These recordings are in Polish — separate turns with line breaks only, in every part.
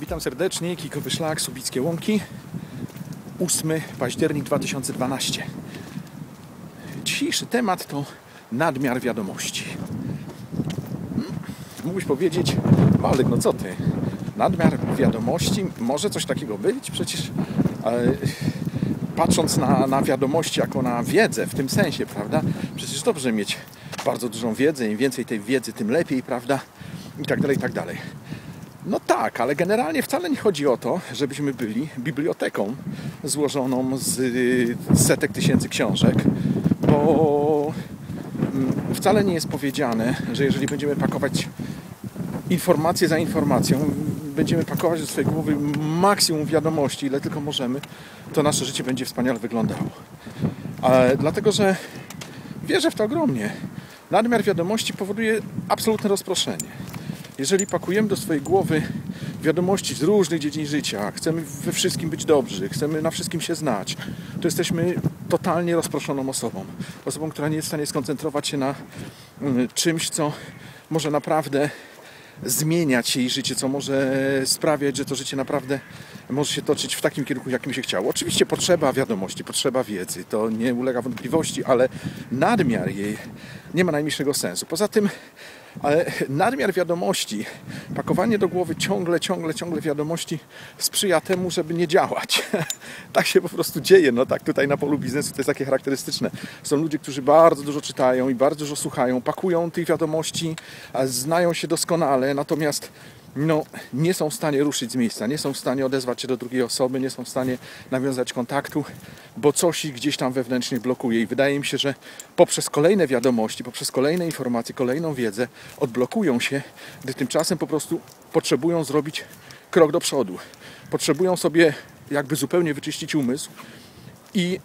Witam serdecznie, Kikowy Szlak, Subickie Łąki 8 październik 2012 Dzisiejszy temat to nadmiar wiadomości Hmm, Mógłbyś powiedzieć, Waldek, no co ty? Nadmiar wiadomości? Może coś takiego być? Przecież e, patrząc na, na wiadomości jako na wiedzę w tym sensie, prawda? Przecież dobrze mieć bardzo dużą wiedzę, im więcej tej wiedzy, tym lepiej, prawda? I tak dalej, i tak dalej. No tak, ale generalnie wcale nie chodzi o to, żebyśmy byli biblioteką złożoną z y, setek tysięcy książek, bo mm, wcale nie jest powiedziane, że jeżeli będziemy pakować informację za informacją, będziemy pakować do swojej głowy maksimum wiadomości, ile tylko możemy, to nasze życie będzie wspaniale wyglądało. Ale dlatego, że wierzę w to ogromnie. Nadmiar wiadomości powoduje absolutne rozproszenie. Jeżeli pakujemy do swojej głowy wiadomości z różnych dziedzin życia, chcemy we wszystkim być dobrzy, chcemy na wszystkim się znać, to jesteśmy totalnie rozproszoną osobą. Osobą, która nie jest w stanie skoncentrować się na mm, czymś, co może naprawdę zmieniać jej życie, co może sprawiać, że to życie naprawdę może się toczyć w takim kierunku, jakim się chciało. Oczywiście potrzeba wiadomości, potrzeba wiedzy, to nie ulega wątpliwości, ale nadmiar jej nie ma najmniejszego sensu. Poza tym ale nadmiar wiadomości, pakowanie do głowy ciągle, ciągle, ciągle wiadomości sprzyja temu, żeby nie działać. tak się po prostu dzieje. No tak tutaj na polu biznesu to jest takie charakterystyczne. Są ludzie, którzy bardzo dużo czytają i bardzo dużo słuchają, pakują tych wiadomości, znają się doskonale, natomiast no, nie są w stanie ruszyć z miejsca, nie są w stanie odezwać się do drugiej osoby, nie są w stanie nawiązać kontaktu, bo coś ich gdzieś tam wewnętrznie blokuje. I wydaje mi się, że poprzez kolejne wiadomości, poprzez kolejne informacje, kolejną wiedzę odblokują się, gdy tymczasem po prostu potrzebują zrobić krok do przodu. Potrzebują sobie jakby zupełnie wyczyścić umysł i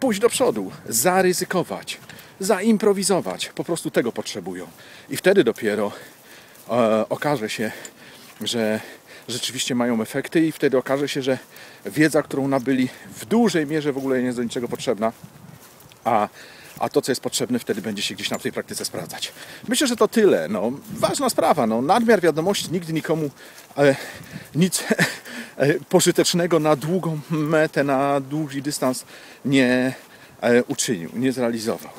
pójść do przodu, zaryzykować, zaimprowizować. Po prostu tego potrzebują. I wtedy dopiero e, okaże się, że rzeczywiście mają efekty i wtedy okaże się, że wiedza, którą nabyli w dużej mierze w ogóle nie jest do niczego potrzebna, a, a to, co jest potrzebne, wtedy będzie się gdzieś w tej praktyce sprawdzać. Myślę, że to tyle. No, ważna sprawa. No, nadmiar wiadomości nigdy nikomu e, nic e, pożytecznego na długą metę, na długi dystans nie e, uczynił, nie zrealizował.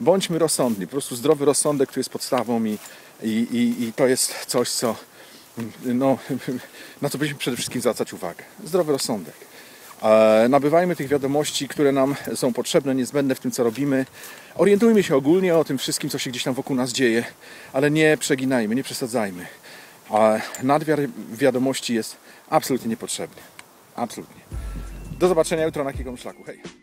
Bądźmy rozsądni. Po prostu zdrowy rozsądek tu jest podstawą i, i, i, i to jest coś, co no, na co powinniśmy przede wszystkim zwracać uwagę. Zdrowy rozsądek. E, Nabywajmy tych wiadomości, które nam są potrzebne, niezbędne w tym, co robimy. Orientujmy się ogólnie o tym wszystkim, co się gdzieś tam wokół nas dzieje, ale nie przeginajmy, nie przesadzajmy. Nadmiar wiadomości jest absolutnie niepotrzebny. Absolutnie. Do zobaczenia jutro na jakimś szlaku. Hej!